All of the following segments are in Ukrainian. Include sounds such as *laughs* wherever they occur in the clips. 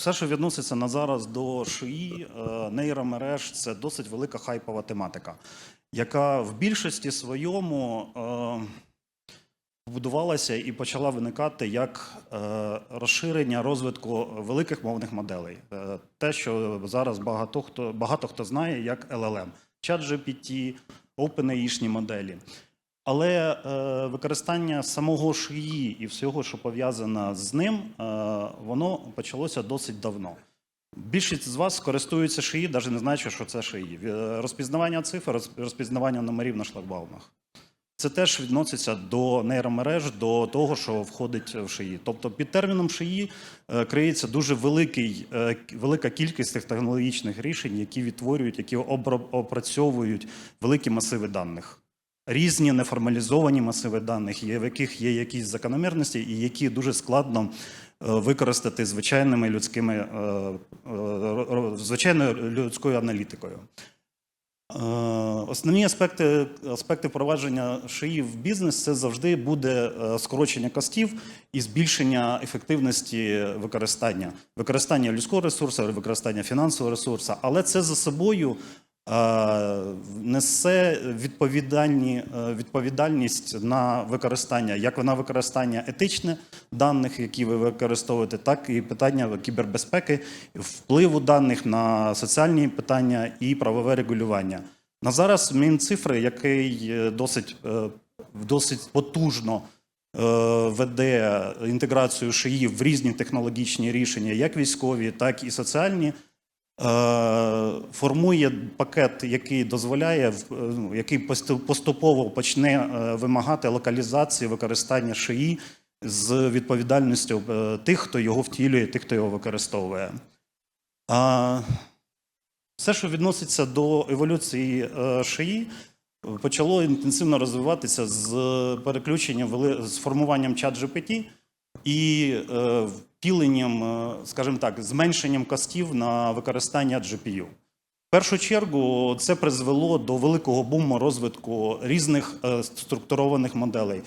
Все, що відноситься на зараз до ШИІ, е, нейромереж, це досить велика хайпова тематика, яка в більшості своєму е, будувалася і почала виникати як е, розширення розвитку великих мовних моделей. Е, Те, що зараз багато хто, багато хто знає як LLM. ChatGPT, OpenAI-шні моделі. Але е, використання самого шиї і всього, що пов'язано з ним, е, воно почалося досить давно. Більшість з вас користуються шиї, навіть не знаючи, що це шиї. Розпізнавання цифр, роз- розпізнавання номерів на шлагбаумах. Це теж відноситься до нейромереж, до того, що входить в шиї. Тобто під терміном шиї е, криється дуже великий, е, велика кількість тих технологічних рішень, які відтворюють, які опрацьовують великі масиви даних різні неформалізовані масиви даних, в яких є якісь закономірності, і які дуже складно е, використати звичайними людськими е, е, звичайною людською аналітикою. Основні аспекти, аспекти впровадження шиї в бізнес це завжди буде скорочення костів і збільшення ефективності використання, використання людського ресурсу, використання фінансового ресурсу, але це за собою несе відповідальні, е, відповідальність на використання, як на використання етичне даних, які ви використовуєте, так і питання кібербезпеки, впливу даних на соціальні питання і правове регулювання. На зараз Мінцифри, який е, досить, е, досить потужно е, веде інтеграцію шиї в різні технологічні рішення, як військові, так і соціальні, е, формує пакет, який дозволяє, е, ну, який поступово почне е, вимагати локалізації використання шиї з відповідальністю е, тих, хто його втілює, тих, хто його використовує. Все, що відноситься до еволюції е, шиї, почало інтенсивно розвиватися з переключенням з формуванням чат GPT і е, втіленням, е, скажімо так, зменшенням костів на використання GPU. В першу чергу це призвело до великого буму розвитку різних е, структурованих моделей.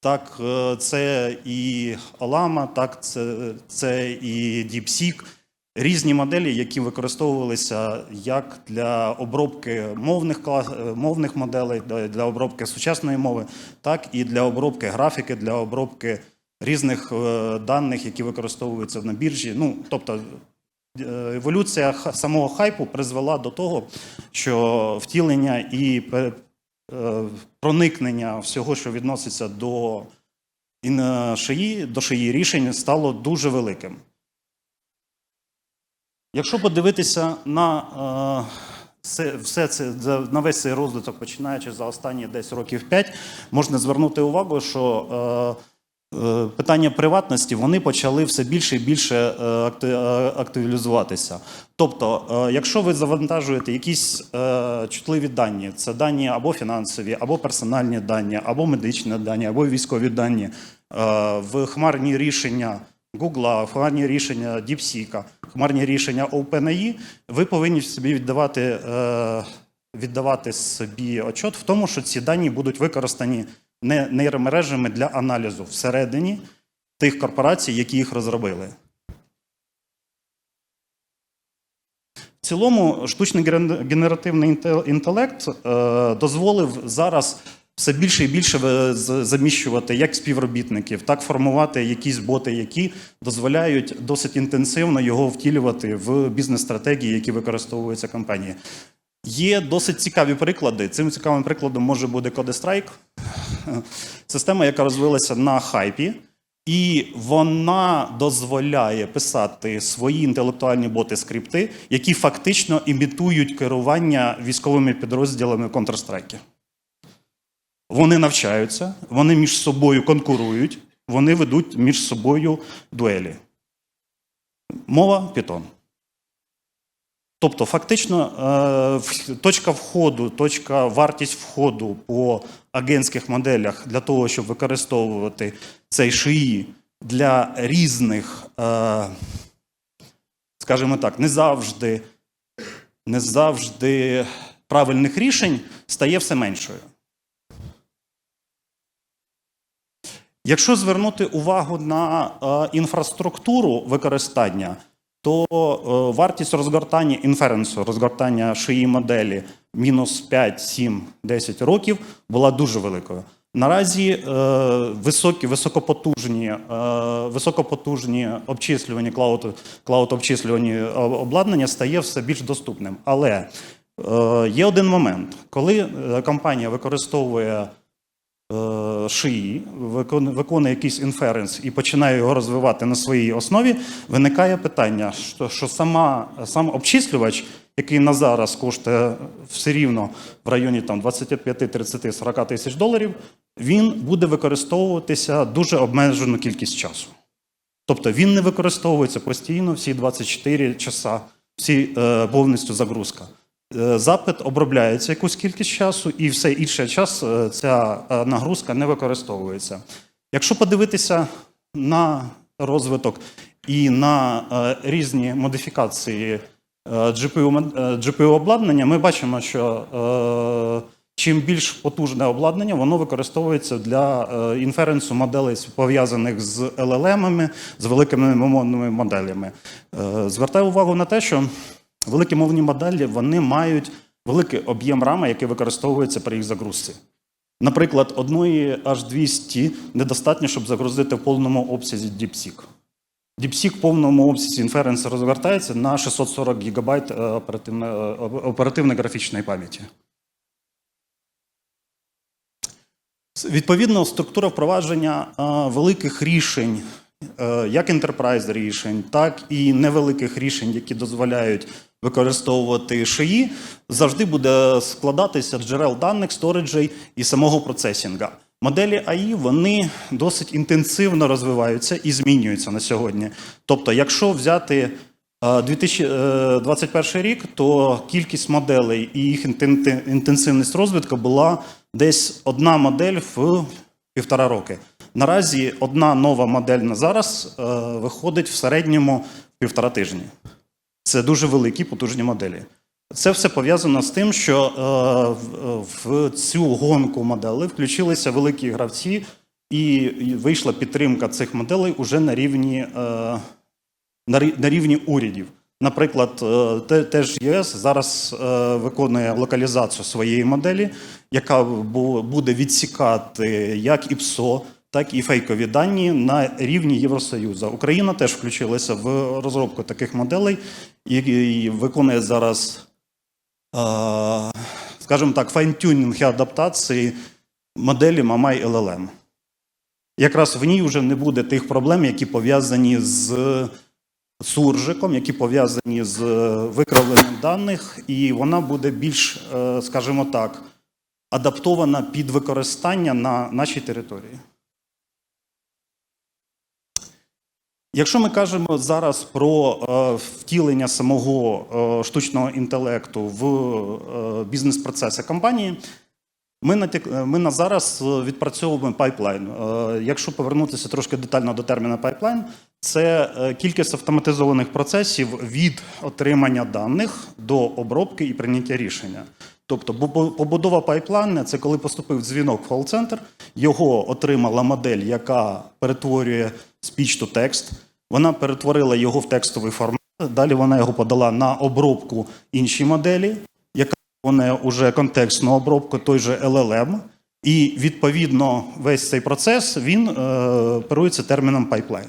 Так, е, це і Alama, так, це, це і DeepSeek, різні моделі, які використовувалися як для обробки мовних, мовних моделей, для обробки сучасної мови, так і для обробки графіки, для обробки різних е, даних, які використовуються на біржі. Ну, тобто е, еволюція самого хайпу призвела до того, що втілення і е, проникнення всього, що відноситься до шиї, до шиї рішень, стало дуже великим. Якщо подивитися на все, все це на весь цей розвиток, починаючи за останні десь років 5, можна звернути увагу, що питання приватності вони почали все більше і більше е, е, активізуватися. Тобто, е, якщо ви завантажуєте якісь е, чутливі дані, це дані або фінансові, або персональні дані, або медичні дані, або військові дані е, в хмарні рішення. Google, хмарні рішення DeepSeek, хмарні рішення OpenAI, ви повинні собі віддавати, е, віддавати собі отчет в тому, що ці дані будуть використані нейромережами для аналізу всередині тих корпорацій, які їх розробили. В цілому, штучний генеративний інтелект е, дозволив зараз все більше і більше заміщувати як співробітників, так формувати якісь боти, які дозволяють досить інтенсивно його втілювати в бізнес-стратегії, які використовуються компанії. Є досить цікаві приклади. Цим цікавим прикладом може бути CodeStrike, *laughs* система, яка розвилася на хайпі. І вона дозволяє писати свої інтелектуальні боти скрипти, які фактично імітують керування військовими підрозділами Counter-Strike. Вони навчаються, вони між собою конкурують, вони ведуть між собою дуелі. Мова Python. Тобто, фактично, е, точка входу, точка вартість входу по агентських моделях для того, щоб використовувати цей шиї для різних, е, скажімо так, не завжди, не завжди правильних рішень стає все меншою. Якщо звернути увагу на е, інфраструктуру використання, то е, вартість розгортання інференсу, розгортання шиї моделі мінус 5, 7, 10 років була дуже великою. Наразі е, високі, високопотужні, е, високопотужні обчислювані клауд, клауд обчислювані обладнання стає все більш доступним. Але є один момент, коли компанія використовує шиї, виконує, якийсь інференс і починає його розвивати на своїй основі, виникає питання, що, що сама, сам обчислювач, який на зараз коштує все рівно в районі там, 25, 30, 40 тисяч доларів, він буде використовуватися дуже обмежену кількість часу. Тобто він не використовується постійно всі 24 часа, всі е, повністю загрузка. Е, Запит обробляється якусь кількість часу, і все інше час е, ця е, нагрузка не використовується. Якщо подивитися на розвиток і на різні модифікації GPU, обладнання, ми бачимо, що чим більш потужне обладнання, воно використовується для інференсу моделей, пов'язаних з LLM, з великими мовними моделями. Звертаю увагу на те, що великі мовні моделі вони мають великий об'єм рами, який використовується при їх загрузці. Наприклад, одної H200 недостатньо, щоб загрузити в повному обсязі DeepSeek. DeepSeek в повному обсязі інференс розгортається на 640 ГБ оперативно- е, оперативно-графічної пам'яті. Відповідно, структура впровадження е, великих рішень, е, як enterprise рішень, так і невеликих рішень, які дозволяють використовувати шиї, завжди буде складатися джерел даних, сториджей і самого процесінга. Моделі АІ вони досить інтенсивно розвиваються і змінюються на сьогодні. Тобто, якщо взяти е, 2021 рік, то кількість моделей і їх інтен- інтенсивність розвитку була десь одна модель в півтора роки. Наразі одна нова модель на зараз е, виходить в середньому півтора тижні. Це дуже великі потужні моделі. Це все пов'язано з тим, що е, в- цю гонку моделей включилися великі гравці, і і вийшла підтримка цих моделей уже на рівні, е, на рівні урядів. Наприклад, е, теж ЄС зараз е, виконує локалізацію своєї моделі, яка буде відсікати як і ПСО, так і фейкові дані на рівні Євросоюзу. Україна теж включилася в розробку таких моделей і, виконує зараз, скажімо так, файнтюнінг і адаптації моделі Mamai LLM. Якраз в ній вже не буде тих проблем, які пов'язані з суржиком, які пов'язані з викривленням даних, і вона буде більш, е, скажімо так, адаптована під використання на нашій території. Якщо ми кажемо зараз про е, втілення самого е, штучного інтелекту в е, бізнес-процеси компанії, ми на, ми на зараз відпрацьовуємо пайплайн. Якщо повернутися трошки детально до терміна пайплайн, це кількість автоматизованих процесів від отримання даних до обробки і прийняття рішення. Тобто бу- побудова пайплайна це коли поступив дзвінок в кол-центр, його отримала модель, яка перетворює speech to text. Вона перетворила його в текстовий формат. Далі вона його подала на обробку іншій моделі, яка виконує уже контекстну обробку, той же LLM. І відповідно весь цей процес він е, оперується терміном пайплайн.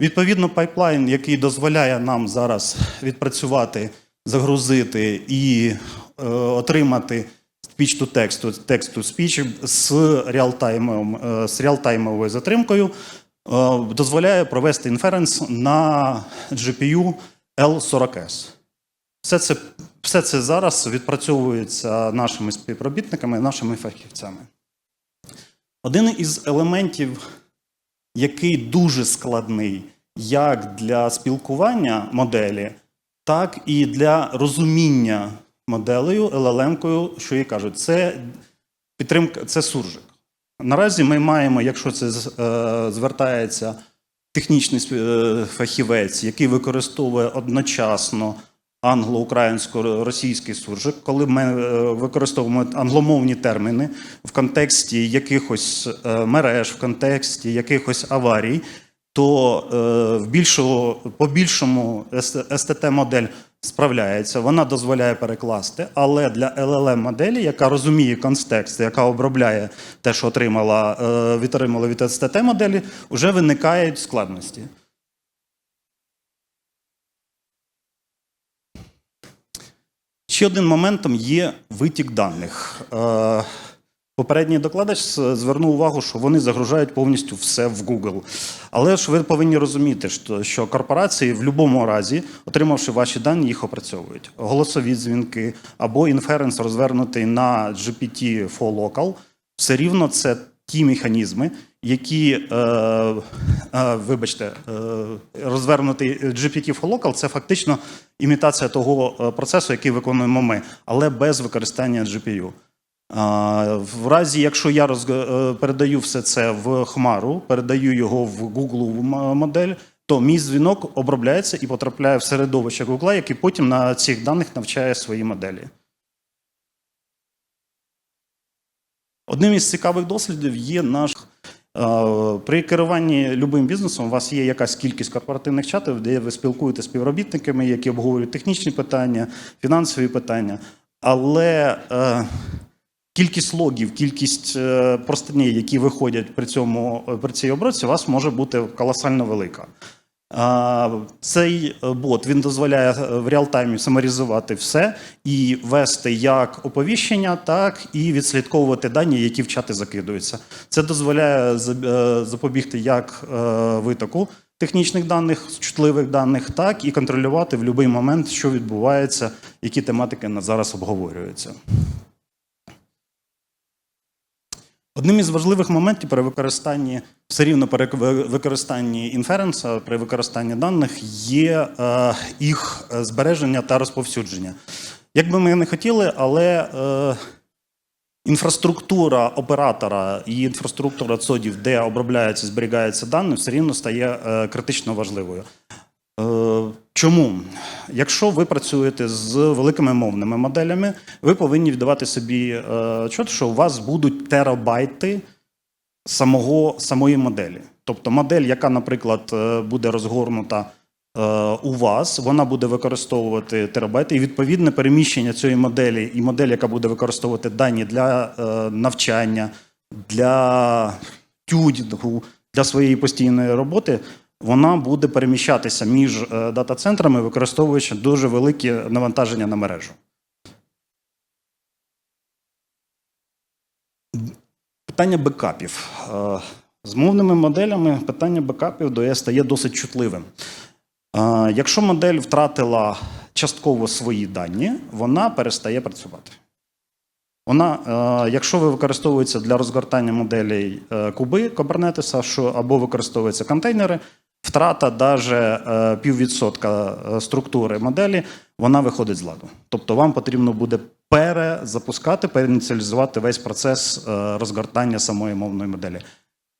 Відповідно, пайплайн, який дозволяє нам зараз відпрацювати, загрузити і е, отримати speech to text to speech з реалтаймовим, е, з реалтаймовою затримкою, е, дозволяє провести інференс на GPU L40S. Все це, все це зараз відпрацьовується нашими співробітниками, нашими фахівцями. Один із елементів, який дуже складний як для спілкування моделі, так і для розуміння моделею, LLM-кою, що їй кажуть, це підтримка, це суржик. Наразі ми маємо, якщо це е, звертається технічний е, фахівець, який використовує одночасно англо-українсько-російський суржик, коли ми е, використовуємо англомовні терміни в контексті якихось мереж, в контексті якихось аварій, то е, в більшого, по більшому STT-модель справляється, вона дозволяє перекласти, але для LLM-моделі, яка розуміє контекст, яка обробляє те, що отримала, е, від STT-моделі, вже виникають складності. Ще один моментом є витік даних. Е, Попередній докладач звернув увагу, що вони загружають повністю все в Google. Але ж ви повинні розуміти, що- корпорації в будь-якому разі, отримавши ваші дані, їх опрацьовують. Голосові дзвінки або інференс розвернутий на GPT for Local, все рівно це ті механізми, які, е, е, вибачте, е, розвернутий GPT for Local – це фактично імітація того е, процесу, який виконуємо ми, але без використання GPU. В разі, якщо я роз... е, передаю все це в Хмару, передаю його в Google модель, то мій дзвінок обробляється і потрапляє в середовище Google, який потім на цих даних навчає свої моделі. Одним із цікавих дослідів є наш. При керуванні любим бізнесом у вас є якась кількість корпоративних чатів, де ви спілкуєтеся з співробітниками, які обговорюють технічні питання, фінансові питання. Але е, кількість логів, кількість е, простиней, які виходять при цьому при цій обробці, у вас може бути колосально велика. Цей е, бот він дозволяє е, в реалтаймі саморізувати все і вести як оповіщення, так і відслідковувати дані, які в чати закидуються. Це дозволяє е, запобігти як е, витоку технічних даних, чутливих даних, так і контролювати в будь-який момент, що відбувається, які тематики на зараз обговорюються. Одним із важливих моментів при використанні все рівно при використанні інференса, при використанні даних є е, їх збереження та розповсюдження. Як би ми не хотіли, але е, інфраструктура оператора і інфраструктура цодів, де обробляються, зберігаються дані, все рівно стає е, критично важливою. Е, Чому? Якщо ви працюєте з великими мовними моделями, ви повинні віддавати собі е, чот, що у вас будуть терабайти самого, самої моделі. Тобто модель, яка, наприклад, е, буде розгорнута е, у вас, вона буде використовувати терабайти, і відповідне переміщення цієї моделі і модель, яка буде використовувати дані для е, навчання, для тюдінгу, для своєї постійної роботи, вона буде переміщатися між е, дата-центрами, використовуючи дуже великі навантаження на мережу. Питання бекапів. Е, З мовними моделями питання бекапів до ЄС стає досить чутливим. Е, Якщо модель втратила частково свої дані, вона перестає працювати. Вона, якщо ви використовується для розгортання моделей куби що або використовуються контейнери, втрата навіть піввідсотка е, структури моделі, вона виходить з ладу. Тобто вам потрібно буде перезапускати, переініціалізувати весь процес е, розгортання самої мовної моделі.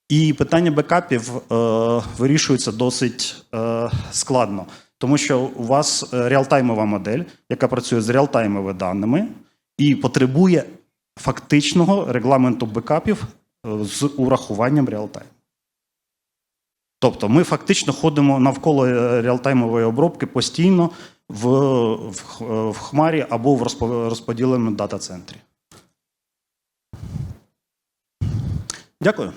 І питання бекапів е, вирішується досить е, складно, тому що у вас е, реалтаймова модель, яка працює з реалтаймовими даними, і потребує фактичного регламенту бекапів е, з урахуванням реалтайму. Тобто ми фактично ходимо навколо е, реалтаймової обробки постійно в, в, в хмарі або в розподіленому дата-центрі. Дякую.